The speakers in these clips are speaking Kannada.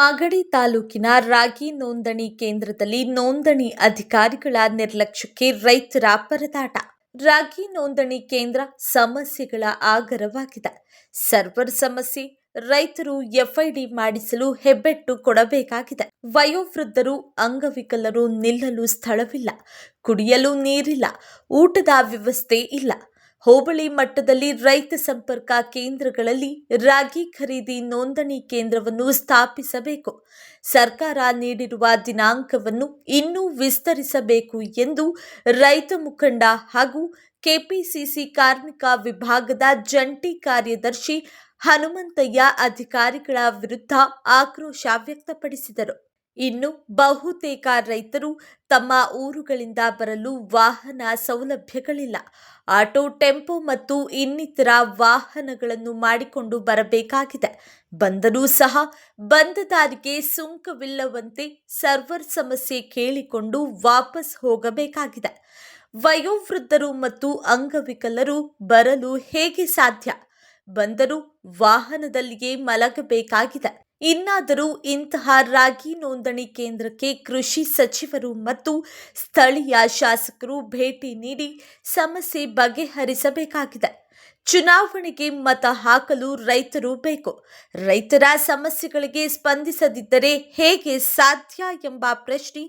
ಮಾಗಡಿ ತಾಲೂಕಿನ ರಾಗಿ ನೋಂದಣಿ ಕೇಂದ್ರದಲ್ಲಿ ನೋಂದಣಿ ಅಧಿಕಾರಿಗಳ ನಿರ್ಲಕ್ಷ್ಯಕ್ಕೆ ರೈತರ ಪರದಾಟ. ರಾಗಿ ನೋಂದಣಿ ಕೇಂದ್ರ ಸಮಸ್ಯೆಗಳ ಆಗರವಾಗಿದೆ. ಸರ್ವರ್ ಸಮಸ್ಯೆ, ರೈತರು ಎಫ್ಐಡಿ ಮಾಡಿಸಲು ಹೆಬ್ಬೆಟ್ಟು ಕೊಡಬೇಕಾಗಿದೆ. ವಯೋವೃದ್ಧರು, ಅಂಗವಿಕಲರು ನಿಲ್ಲಲು ಸ್ಥಳವಿಲ್ಲ. ಕುಡಿಯಲು ನೀರಿಲ್ಲ. ಊಟದ ವ್ಯವಸ್ಥೆ ಇಲ್ಲ. ಹೋಬಳಿ ಮಟ್ಟದಲ್ಲಿ ರೈತ ಸಂಪರ್ಕ ಕೇಂದ್ರಗಳಲ್ಲಿ ರಾಗಿ ಖರೀದಿ ನೋಂದಣಿ ಕೇಂದ್ರವನ್ನು ಸ್ಥಾಪಿಸಬೇಕು. ಸರ್ಕಾರ ನೀಡಿರುವ ದಿನಾಂಕವನ್ನು ಇನ್ನೂ ವಿಸ್ತರಿಸಬೇಕು ಎಂದು ರೈತ ಮುಖಂಡ ಹಾಗೂ ಕೆಪಿಸಿಸಿ ಕಾರ್ಮಿಕ ವಿಭಾಗದ ಜಂಟಿ ಕಾರ್ಯದರ್ಶಿ ಹನುಮಂತಯ್ಯ ಅಧಿಕಾರಿಗಳ ವಿರುದ್ಧ ಆಕ್ರೋಶ ವ್ಯಕ್ತಪಡಿಸಿದರು. ಇನ್ನು ಬಹುತೇಕ ರೈತರು ತಮ್ಮ ಊರುಗಳಿಂದ ಬರಲು ವಾಹನ ಸೌಲಭ್ಯಗಳಿಲ್ಲ. ಆಟೋ, ಟೆಂಪೋ ಮತ್ತು ಇನ್ನಿತರ ವಾಹನಗಳನ್ನು ಮಾಡಿಕೊಂಡು ಬರಬೇಕಾಗಿದೆ. ಬಂದರೂ ಸಹ ಬಂದದಾರಿಗೆ ಸುಂಕವಿಲ್ಲವಂತೆ ಸರ್ವರ್ ಸಮಸ್ಯೆ ಕೇಳಿಕೊಂಡು ವಾಪಸ್ ಹೋಗಬೇಕಾಗಿದೆ. ವಯೋವೃದ್ಧರು ಮತ್ತು ಅಂಗವಿಕಲರು ಬರಲು ಹೇಗೆ ಸಾಧ್ಯ? ಬಂದರೂ ವಾಹನದಲ್ಲಿಯೇ ಮಲಗಬೇಕಾಗಿದೆ. ಇನ್ನಾದರೂ ಇಂತಹ ರಾಗಿ ನೋಂದಣಿ ಕೇಂದ್ರಕ್ಕೆ ಕೃಷಿ ಸಚಿವರು ಮತ್ತು ಸ್ಥಳೀಯ ಶಾಸಕರು ಭೇಟಿ ನೀಡಿ ಸಮಸ್ಯೆ ಬಗೆಹರಿಸಬೇಕಾಗಿದೆ. ಚುನಾವಣೆಗೆ ಮತ ಹಾಕಲು ರೈತರು ಬೇಕು. ರೈತರ ಸಮಸ್ಯೆಗಳಿಗೆ ಸ್ಪಂದಿಸದಿದ್ದರೆ ಹೇಗೆ ಸಾಧ್ಯ ಎಂಬ ಪ್ರಶ್ನೆ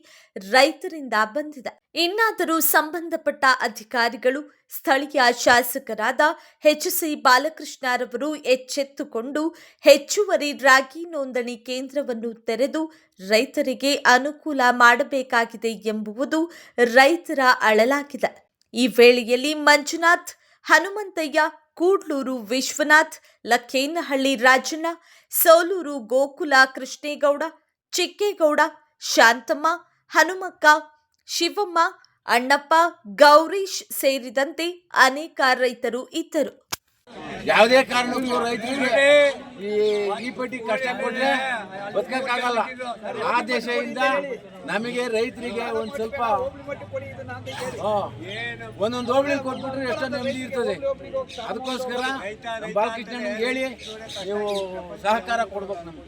ರೈತರಿಂದ ಬಂದಿದೆ. ಇನ್ನಾದರೂ ಸಂಬಂಧಪಟ್ಟ ಅಧಿಕಾರಿಗಳು, ಸ್ಥಳೀಯ ಶಾಸಕರಾದ ಎಚ್ ಸಿ ಬಾಲಕೃಷ್ಣರವರು ಎಚ್ಚೆತ್ತುಕೊಂಡು ಹೆಚ್ಚುವರಿ ರಾಗಿ ನೋಂದಣಿ ಕೇಂದ್ರವನ್ನು ತೆರೆದು ರೈತರಿಗೆ ಅನುಕೂಲ ಮಾಡಬೇಕಾಗಿದೆ ಎಂಬುವುದು ರೈತರ ಅಳಲಾಗಿದೆ. ಈ ವೇಳೆಯಲ್ಲಿ ಮಂಜುನಾಥ್ ಹನುಮಂತಯ್ಯ, ಕೂಡ್ಲೂರು ವಿಶ್ವನಾಥ್, ಲಕ್ಕೇನಹಳ್ಳಿ ರಾಜಣ್ಣ, ಸೋಲೂರು ಗೋಕುಲ ಕೃಷ್ಣೇಗೌಡ, ಚಿಕ್ಕೇಗೌಡ, ಶಾಂತಮ್ಮ, ಹನುಮಕ್ಕ, ಶಿವಮ್ಮ, ಅಣ್ಣಪ್ಪ, ಗೌರೀಶ್ ಸೇರಿದಂತೆ ಅನೇಕ ರೈತರು ಇದ್ದರು. ಯಾವುದೇ ಕಾರಣಕ್ಕೂ ರೈತರಿಗೆ ಈ ಈ ಪಟ್ಟಿ ಕಷ್ಟ ಕೊಟ್ಟರೆ ಬದುಕಕ್ಕಾಗಲ್ಲ. ಆ ದೇಶದಿಂದ ನಮಗೆ ರೈತರಿಗೆ ಒಂದು ಸ್ವಲ್ಪ ಒಂದೊಂದು ಹೋಬಳಿ ಕೊಟ್ಬಿಟ್ರೆ ಎಷ್ಟೋ ನೆಮ್ಮದಿ ಇರ್ತದೆ. ಅದಕ್ಕೋಸ್ಕರ ನಮ್ಮ ಬಾಲಕೃಷ್ಣನಿಗೆ ಹೇಳಿ, ನೀವು ಸಹಕಾರ ಕೊಡ್ಬೇಕು ನಮ್ಗೆ.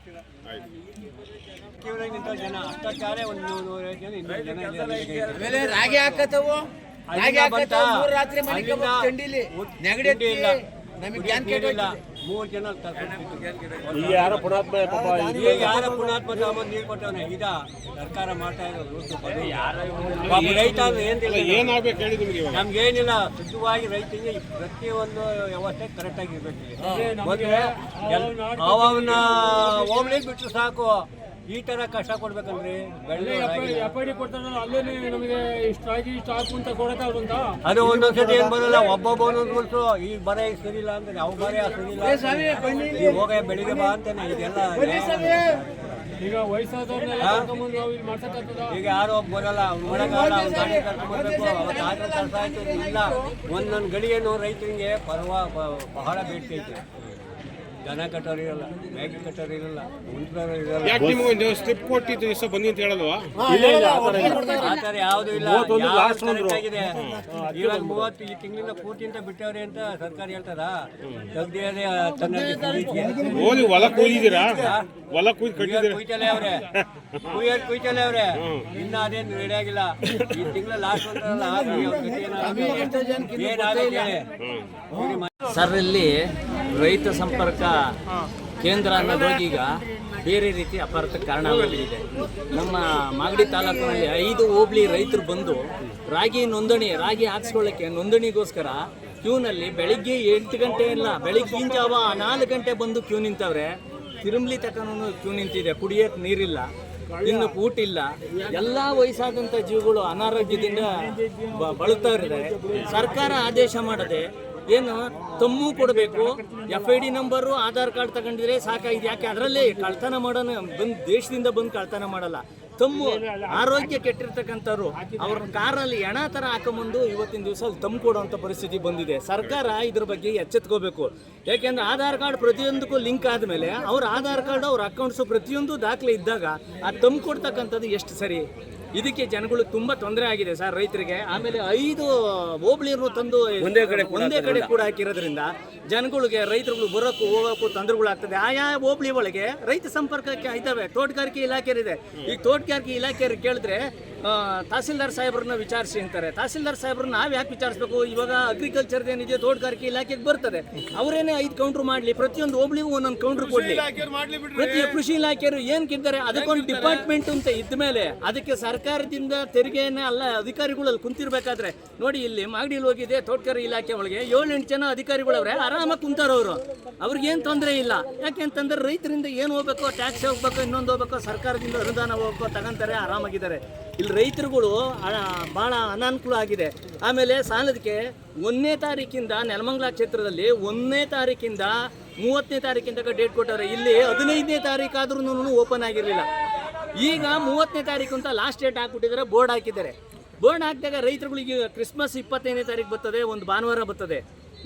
ಆಮೇಲೆ ರಾಗಿ ಹಾಕತ್ತವು. ರಾಗಿ ಹಾಕತ್ತವು ರಾತ್ರಿ ಮನೆಗೆ ಚಂಡಿಲಿ ನೆಗಡಿ ಇಲ್ಲ. ನಮಗೆ. ಮೂರು ಜನ. ಈಗ ಯಾರೋ ಪುಣಾತ್ಮ ಪಾಪ ಈಗ ಯಾರ ಪುಣಾತ್ಮ ನೀರು ಕೊಟ್ಟವನೆ. ಇದ ಸರ್ಕಾರ ಮಾಡ್ತಾ ಇರೋದು ಪಾಪ ರೈತ ಅಂದ್ರೆ ಏನ್ ತಿಳಿಲ್ಲ. ಏನಾಗ್ಬೇಕು ಹೇಳಿ ನಿಮ್ಗೆ ಇವಾಗ? ನಮ್ಗೇನಿಲ್ಲ ಶುದ್ಧವಾಗಿ ರೈತರಿಗೆ ಪ್ರತಿಯೊಂದು ವ್ಯವಸ್ಥೆ ಕರೆಕ್ಟ್ ಆಗಿರ್ಬೇಕು ಅವನ್ನ ಹೋಮ್ಲಿ ಬಿಟ್ಟು ಸಾಕು. ಈ ತರ ಕಷ್ಟ ಕೊಡಬೇಕಂದ್ರೆ ಬೆಳೆ ಎಫ್ಐಡಿ ಕೊಡ್ತಾರಲ್ಲ ಅಲ್ಲೇ ನಮಗೆ ಇಷ್ಟ ಆಗಿ ಇಷ್ಟ ಹಾಕು ಅಂತ ಅದು ಒಂದೊಂದ್ಸತಿ ಏನ್ ಬರಲ್ಲ ಒಬ್ಬೊಬ್ಬ ಒಂದೊಂದು ಈ ಬರ ಈಗ ಸರಿಲ್ಲ ಅಂದ್ರೆ ಅವ್ ಬರ ಸರಿಲ್ಲ ಈ ಹೋಗ ಬೆಳಿಗ್ಗೆ ಬಾ ಅಂತಾನೆ ಇದೆಲ್ಲ ಈಗ ವಯಸ್ಸಾದವ್ರನ್ನೆಲ್ಲ ಕರ್ಕೊಂಬಂದು ನಾವು ಇಲ್ಲಿ ಮಾಡ್ಸಕ್ಕಾಗ್ತದ? ಈಗ ಯಾರೋ ಒಬ್ಬ ಬರಲ್ಲ ಅವ್ನು ಮಾಡಕ್ಕಾಗಲ್ಲ ಅವ್ನ ಗಾಡಿ ಕರ್ಕೊಂಡ್ಬರ್ಬೇಕು ಅವತ್ತು ಇಲ್ಲ. ಒಂದೊಂದು ರೈತರಿಗೆ ಪರವಾ ಬಹಳ ಬೇಡಿಕೆ ಐತೆ. ದನ ಕಟ್ಟೋರು ಇರಲ್ಲ ಮೇಕೆ ಕಟ್ಟೋರು ಇರಲ್ಲ ಉಂಟರು ಇರಲ್ಲ ಯಾಕೆ ನಿಮ್ಗೆ ಒಂದು ಸ್ಲಿಪ್ ಕೊಟ್ಟಿದ್ದು ದಿವಸ ಬಂದಿ ಅಂತ ಹೇಳಲ್ವಾ ಆ ಥರ ಯಾವುದು ಇಲ್ಲ. correct ಆಗಿದೆ? ಇವಾಗ ಮೂವತ್ತು ಈ ತಿಂಗಳಿಂದ ಪೂರ್ತಿ ಅಂತ ಬಿಟ್ಟವ್ರೆ ಅಂತ ಸರ್ಕಾರ ಹೇಳ್ತಾರ ತೆಗ್ದಿರೋದೇ ತನ್ನ ನೀವು ಹೊಲ ಕುಯ್ದಿದ್ದೀರಾ ಹೊಲ ಕೂಗಿ ಕಟ್ಟಿದ್ದೀರಾ? ಕುಯ್ತಲೆ ಅವ್ರೆ. ಕುಯ್ಯೋದ್ ಕುಯ್ತಲೆ ಅವ್ರೆ. ಇನ್ನ ಅದೇನು ರೆಡಿ ಆಗಿಲ್ಲ. ಈ ತಿಂಗಳ ಲಾಸ್ಟ್ ಏನಾದ್ರೆ ಹೇಳಿ. ಸರ್ ಇಲ್ಲಿ ರೈತ ಸಂಪರ್ಕ ಕೇಂದ್ರ ಅನ್ನೋದೋಗಿ ಈಗ ಬೇರೆ ರೀತಿ ಅಪಾರಕ್ಕೆ ಕಾರಣ ಆಗಿದೆ ನಮ್ಮ ಮಾಗಡಿ ತಾಲೂಕಿನಲ್ಲಿ ಐದು ಹೋಬಳಿ ರೈತರು ಬಂದು ರಾಗಿ ನೋಂದಣಿ ರಾಗಿ ಹಾಕ್ಸ್ಕೊಳ್ಳೋಕ್ಕೆ ನೋಂದಣಿಗೋಸ್ಕರ ಕ್ಯೂನಲ್ಲಿ ಬೆಳಿಗ್ಗೆ ಎಂಟು ಗಂಟೆ ಇಲ್ಲ ಬೆಳಿಗ್ಗಿನ ಜಾವ ನಾಲ್ಕು ಗಂಟೆ ಬಂದು ಕ್ಯೂ ನಿಂತವ್ರೆ. ತಿರುಮ್ಲಿ ತಕನೂ ಕ್ಯೂ ನಿಂತಿದೆ ಕುಡಿಯೋಕೆ ನೀರಿಲ್ಲ ಇನ್ನು ಊಟ ಇಲ್ಲ. ಎಲ್ಲ ವಯಸ್ಸಾದಂಥ ಜೀವಗಳು ಅನಾರೋಗ್ಯದಿಂದ ಬ- ಬಳಲ್ತಾ ಇದ್ದಾರೆ ಸರ್ಕಾರ ಆದೇಶ ಮಾಡದೆ ಏನು ತಮ್ಮು ಕೊಡಬೇಕು? F I D number Aadhaar card ತಗೊಂಡಿದ್ರೆ ಸಾಕಾಗಿದೆ. ಯಾಕೆ? ಅದರಲ್ಲೇ ಕಳ್ತನ ಮಾಡೋಣ. ಬಂದು ದೇಶದಿಂದ ಬಂದು ಕಳ್ತನ ಮಾಡಲ್ಲ. ತಮ್ಮು ಆರೋಗ್ಯ ಕೆಟ್ಟಿರ್ತಕ್ಕಂಥವ್ರು, ಅವ್ರ ಕಾರಲ್ಲಿ ಎಣ ಥರ ಹಾಕೊಂಬಂದು ಇವತ್ತಿನ ದಿವಸ ತಮ್ಮು ಕೊಡುವಂಥ ಪರಿಸ್ಥಿತಿ ಬಂದಿದೆ. ಸರ್ಕಾರ ಇದ್ರ ಬಗ್ಗೆ ಎಚ್ಚೆತ್ಕೋಬೇಕು. ಯಾಕೆಂದ್ರೆ ಆಧಾರ್ ಕಾರ್ಡ್ ಪ್ರತಿಯೊಂದಕ್ಕೂ ಲಿಂಕ್ ಆದಮೇಲೆ ಅವ್ರ ಆಧಾರ್ ಕಾರ್ಡ್ ಅವ್ರ ಅಕೌಂಟ್ಸು ಪ್ರತಿಯೊಂದು ದಾಖಲೆ ಇದ್ದಾಗ ಆ ತಮ್ಮ ಕೊಡ್ತಕ್ಕಂಥದ್ದು ಎಷ್ಟು ಸರಿ? ಇದಕ್ಕೆ ಜನಗಳು ತುಂಬಾ ತೊಂದರೆ ಆಗಿದೆ ಸರ್ ರೈತರಿಗೆ. ಆಮೇಲೆ ಐದು ಹೋಬಳಿಯನ್ನು ತಂದು ಒಂದೇ ಕಡೆ ಒಂದೇ ಕಡೆ ಕೂಡ ಹಾಕಿರೋದ್ರಿಂದ ಜನಗಳಿಗೆ ರೈತರುಗಳು ಬರೋಕ್ಕೂ ಹೋಗೋಕ್ಕೂ ತೊಂದರೆಗಳಾಗ್ತದೆ. ಆಯಾ ಹೋಬಳಿ ಒಳಗೆ ರೈತ ಸಂಪರ್ಕಕ್ಕೆ ಇದ್ದಾವೆ ತೋಟಗಾರಿಕೆ ಇಲಾಖೆ ಇದೆ ಈಗ ತೋಟಗಾರಿಕೆ ಇಲಾಖೆಯವ್ರಿಗೆ ಕೇಳಿದ್ರೆ ತಹಸೀಲ್ದಾರ್ ಸಾಹೇಬ್ರನ್ನ ವಿಚಾರಿಸಿ ಅಂತಾರೆ. ತಹಸೀಲ್ದಾರ್ ಸಾಹೇಬ್ರನ್ನ ನಾವು ಯಾಕೆ ವಿಚಾರಿಸ್ಬೇಕು? ಇವಾಗ ಅಗ್ರಿಕಲ್ಚರ್ ಏನಿದೆ ತೋಟಗಾರಿಕೆ ಇಲಾಖೆಗೆ ಬರ್ತದೆ. ಅವರೇನೆ ಐದು ಕೌಂಟರ್ ಮಾಡಲಿ ಪ್ರತಿಯೊಂದು ಹೋಬಳಿಗೂ ಒಂದೊಂದು ಕೌಂಟರ್ ಕೊಡಲಿ. ಪ್ರತಿ ಕೃಷಿ ಇಲಾಖೆಯವರು ಏನು ಕಿದ್ದಾರೆ ಅದಕ್ಕೊಂದು ಡಿಪಾರ್ಟ್ಮೆಂಟ್ ಅಂತ ಇದ್ದ ಮೇಲೆ ಅದಕ್ಕೆ ಸರ್ಕಾರದಿಂದ ತೆರಿಗೆಯನ್ನ ಅಲ್ಲ ಅಧಿಕಾರಿಗಳು ಅಲ್ಲಿ ಕುಂತಿರ್ಬೇಕಾದ್ರೆ ನೋಡಿ ಇಲ್ಲಿ ಮಾಗಡಿಲಿ ಹೋಗಿದೆ ತೋಟಗಾರಿ ಇಲಾಖೆ ಒಳಗೆ ಏಳು ಎಂಟು ಜನ ಅಧಿಕಾರಿಗಳವ್ರೆ ಆರಾಮಾಗಿ ಕುಂತಾರವರು. ಅವರು ಏನು ತೊಂದರೆ ಇಲ್ಲ. ಯಾಕೆಂತಂದ್ರೆ ರೈತರಿಂದ ಏನು ಹೋಗ್ಬೇಕು ಟ್ಯಾಕ್ಸ್ ಹೋಗ್ಬೇಕು ಇನ್ನೊಂದು ಹೋಗ್ಬೇಕು ಸರ್ಕಾರದಿಂದ ಅನುದಾನ ಹೋಗ್ಬೇಕು ತಗೊಂತಾರೆ ಆರಾಮಾಗಿದ್ದಾರೆ. ಇಲ್ಲಿ ರೈತರುಗಳು ಭಾಳ ಅನಾನುಕೂಲ ಆಗಿದೆ. ಆಮೇಲೆ ಸಾಲದಕ್ಕೆ ಒಂದನೇ ತಾರೀಕಿಂದ ನೆಲಮಂಗಲ ಕ್ಷೇತ್ರದಲ್ಲಿ ಒಂದನೇ ತಾರೀಕಿಂದ ಮೂವತ್ತನೇ ತಾರೀಕಿನ ಡೇಟ್ ಕೊಟ್ಟವ್ರೆ. ಇಲ್ಲಿ ಹದಿನೈದನೇ ತಾರೀಕು ಆದ್ರೂ ಓಪನ್ ಆಗಿರಲಿಲ್ಲ. ಈಗ ಮೂವತ್ತನೇ ತಾರೀಕು ಅಂತ ಲಾಸ್ಟ್ ಡೇಟ್ ಹಾಕ್ಬಿಟ್ಟಿದ್ದಾರೆ ಬೋರ್ಡ್ ಹಾಕಿದ್ದಾರೆ. ಬೋರ್ಡ್ ಹಾಕಿದಾಗ ರೈತರುಗಳಿಗೆ ಕ್ರಿಸ್ಮಸ್ ಇಪ್ಪತ್ತೈದನೇ ತಾರೀಕು ಬರ್ತದೆ, ಒಂದು ಭಾನುವಾರ ಬರ್ತದೆ.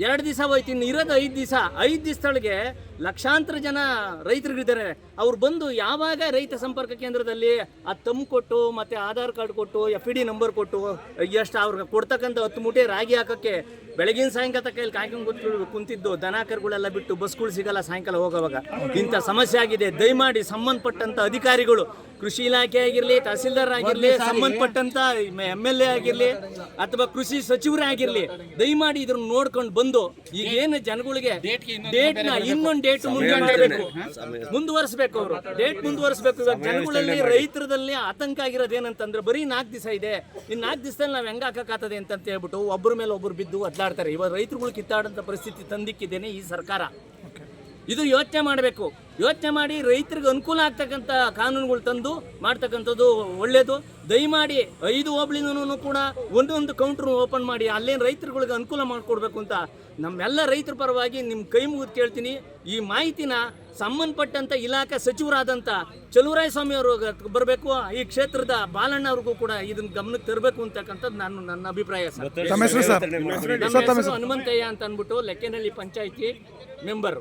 ಎರಡು ದಿವಸ ಹೋಯ್ತು, ಇನ್ನು ಇರೋದು ಐದು ದಿವಸ. ಐದು ದಿವಸದೊಳಗೆ ಲಕ್ಷಾಂತರ ಜನ ರೈತರಿಗಿದ್ದಾರೆ. ಅವ್ರು ಬಂದು ಯಾವಾಗ ರೈತ ಸಂಪರ್ಕ ಕೇಂದ್ರದಲ್ಲಿ ಆ ತಮ್ ಕೊಟ್ಟು, ಮತ್ತೆ ಆಧಾರ್ ಕಾರ್ಡ್ ಕೊಟ್ಟು ಎಫ್ ಡಿ ನಂಬರ್ ಕೊಟ್ಟು ಎಷ್ಟು ಅವ್ರಿಗೆ ಕೊಡ್ತಕ್ಕಂಥ ಹತ್ತು ಮೂಟೆ ರಾಗಿ ಹಾಕಕ್ಕೆ ಬೆಳಗಿನ ಸಾಯಂಕಾಲ ಕೈಯಲ್ಲಿ ಕಾಯ್ಕೊಂಡು ಕೂತ್ಕೊಂಡು ಕುಂತಿದ್ದು ದನಕರುಗಳೆಲ್ಲ ಬಿಟ್ಟು ಬಸ್ಗಳು ಸಿಗಲ್ಲ ಸಾಯಂಕಾಲ ಹೋಗುವಾಗ. ಇಂಥ ಸಮಸ್ಯೆ ಆಗಿದೆ. ದಯಮಾಡಿ ಸಂಬಂಧಪಟ್ಟಂತ ಅಧಿಕಾರಿಗಳು ಕೃಷಿ ಇಲಾಖೆ ಆಗಿರಲಿ ತಹಸೀಲ್ದಾರ್ ಆಗಿರಲಿ ಸಂಬಂಧಪಟ್ಟಂತ ಎಂ ಎಲ್ ಎ ಆಗಿರಲಿ ಅಥವಾ ಕೃಷಿ ಸಚಿವರೇ ಆಗಿರಲಿ ದಯಮಾಡಿ ಇದ್ರ ನೋಡ್ಕೊಂಡು ಬಂದು ಈಗ ಏನು ಜನಗಳಿಗೆ ಡೇಟ್ನ ಇನ್ನೊಂದು ಡೇಟ್ ಮುಂದುವರಿಸಬೇಕು ಮುಂದುವರಿಸಬೇಕು ಅವರು. ಡೇಟ್ ಮುಂದುವರಿಸಬೇಕು. ಇವಾಗ ಜನಗಳಲ್ಲಿ ರೈತರದಲ್ಲಿ ಆತಂಕ ಆಗಿರೋದು ಏನಂತಂದ್ರೆ ಬರೀ ನಾಲ್ಕು ದಿವಸ ಇದೆ. ಇನ್ನು ನಾಲ್ಕು ದಿವಸದಲ್ಲಿ ನಾವು ಹೆಂಗೆ ಹಾಕಕ್ಕಾಗ್ತದೆ ಅಂತ ಹೇಳ್ಬಿಟ್ಟು ಒಬ್ಬರ ಮೇಲೆ ಒಬ್ಬರು ಬಿದ್ದು ಒದ್ದಾಡ್ತಾರೆ ಇವಾಗ ರೈತರುಗಳು ಕಿತ್ತಾಡಂತ ಪರಿಸ್ಥಿತಿ ತಂದಿಕ್ಕಿದ್ದೇನೆ ಈ ಸರ್ಕಾರ. ಇದು ಯೋಚನೆ ಮಾಡಬೇಕು. ಯೋಚನೆ ಮಾಡಿ ರೈತರಿಗೆ ಅನುಕೂಲ ಆಗ್ತಕ್ಕಂಥ ಕಾನೂನುಗಳು ತಂದು ಮಾಡ್ತಕ್ಕಂಥದ್ದು ಒಳ್ಳೆಯದು ದಯಮಾಡಿ ಐದು ಹೋಬಳಿನೂ ಕೂಡ ಒಂದೊಂದು ಕೌಂಟ್ರು ಓಪನ್ ಮಾಡಿ ಅಲ್ಲೇನು ರೈತರುಗಳಿಗೆ ಅನುಕೂಲ ಮಾಡಿಕೊಡ್ಬೇಕು ಅಂತ ನಮ್ಮೆಲ್ಲ ರೈತರ ಪರವಾಗಿ ನಿಮ್ಮ ಕೈ ಮುಗಿದು ಕೇಳ್ತೀನಿ. ಈ ಮಾಹಿತಿನ ಸಂಬಂಧಪಟ್ಟಂತ ಇಲಾಖೆ ಸಚಿವರಾದಂಥ ಚಲುವರಾಯ ಸ್ವಾಮಿ ಅವರು ಬರಬೇಕು ಈ ಕ್ಷೇತ್ರದ ಬಾಲಣ್ಣ ಅವ್ರಿಗೂ ಕೂಡ ಇದನ್ನ ಗಮನಕ್ಕೆ ತರಬೇಕು ಅಂತಕ್ಕಂಥದ್ದು ನಾನು ನನ್ನ ಅಭಿಪ್ರಾಯ ಸರ್. ತಮ್ಮ ಹೆಸರು ಸರ್? ನಮ್ಮ ಹೆಸರು ಹನುಮಂತಯ್ಯ ಅಂತ ಅಂದ್ಬಿಟ್ಟು ಲೆಕ್ಕನಹಳ್ಳಿ ಪಂಚಾಯತಿ ಮೆಂಬರ್.